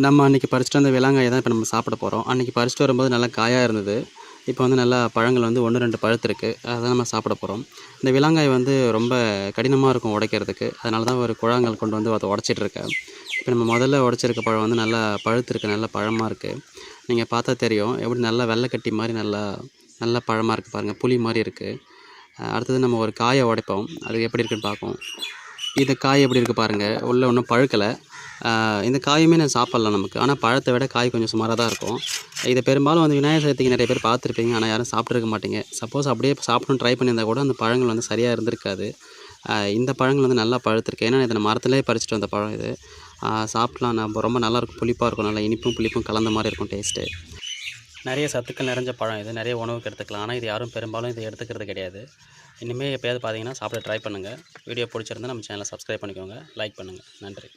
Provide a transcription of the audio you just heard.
நம்ம அன்றைக்கி பறிச்சுட்டு வந்த விலாங்காயை தான் இப்போ நம்ம சாப்பிட போகிறோம் அன்றைக்கி பறிச்சுட்டு வரும்போது நல்லா காயாக இருந்தது. இப்போ வந்து நல்லா பழங்கள் வந்து ஒன்று ரெண்டு பழுத்திருக்கு அதை நம்ம சாப்பிட போகிறோம் இந்த விலாங்காய் வந்து ரொம்ப கடினமாக இருக்கும் உடைக்கிறதுக்கு. அதனால தான் ஒரு குழாங்கல் கொண்டு வந்து அதை உடச்சிட்ருக்கேன் இப்போ நம்ம முதல்ல உடச்சிருக்க பழம் வந்து நல்லா பழுத்திருக்கு நல்ல பழமாக இருக்குது நீங்கள் பார்த்தா தெரியும். எப்படி நல்லா வெள்ளைக்கட்டி மாதிரி நல்லா நல்ல பழமாக இருக்குது பாருங்கள் புளி மாதிரி இருக்குது அடுத்தது நம்ம ஒரு காயை உடைப்போம். அது எப்படி இருக்குன்னு பார்ப்போம். இந்த காய் எப்படி இருக்குது பாருங்கள் உள்ளே ஒன்றும் பழுக்கலை. இந்த காயுமே நான் சாப்பிட்லாம் நமக்கு. ஆனால் பழத்தை விட காய் கொஞ்சம் சுமாராக தான் இருக்கும். இதை பெரும்பாலும் வந்து விநாயகர் சதுர்த்திக்கு நிறைய பேர் பார்த்துருப்பீங்க. ஆனால் யாரும் சாப்பிட்ருக்க மாட்டீங்க. சப்போஸ் அப்படியே சாப்பிடணும் ட்ரை பண்ணியிருந்தா கூட அந்த பழங்கள் வந்து சரியாக இருந்திருக்காது. இந்த பழங்கள் வந்து நல்லா பழுத்திருக்கு. ஏன்னா இதை மரத்துலேயே பறிச்சிட்டு வந்த பழம் இது. சாப்பிட்லாம். நம்ம ரொம்ப நல்லாயிருக்கும். புளிப்பாக இருக்கும். நல்லா இனிப்பும் புளிப்பும் கலந்த மாதிரி இருக்கும் டேஸ்ட்டு நிறைய சத்துக்கள் நிறைஞ்ச பழம் இது. நிறைய உணவுக்கு எடுத்துக்கலாம். ஆனால் இது யாரும் பெரும்பாலும் இதை எடுத்துக்கிறது கிடையாது. இனிமேல் எப்போயாவது பார்த்தீங்கன்னா சாப்பிட ட்ரை பண்ணுங்கள் வீடியோ பிடிச்சிருந்தா நம்ம சேனலை சப்ஸ்கிரைப் பண்ணிக்கோங்க. லைக் பண்ணுங்கள் நன்றி.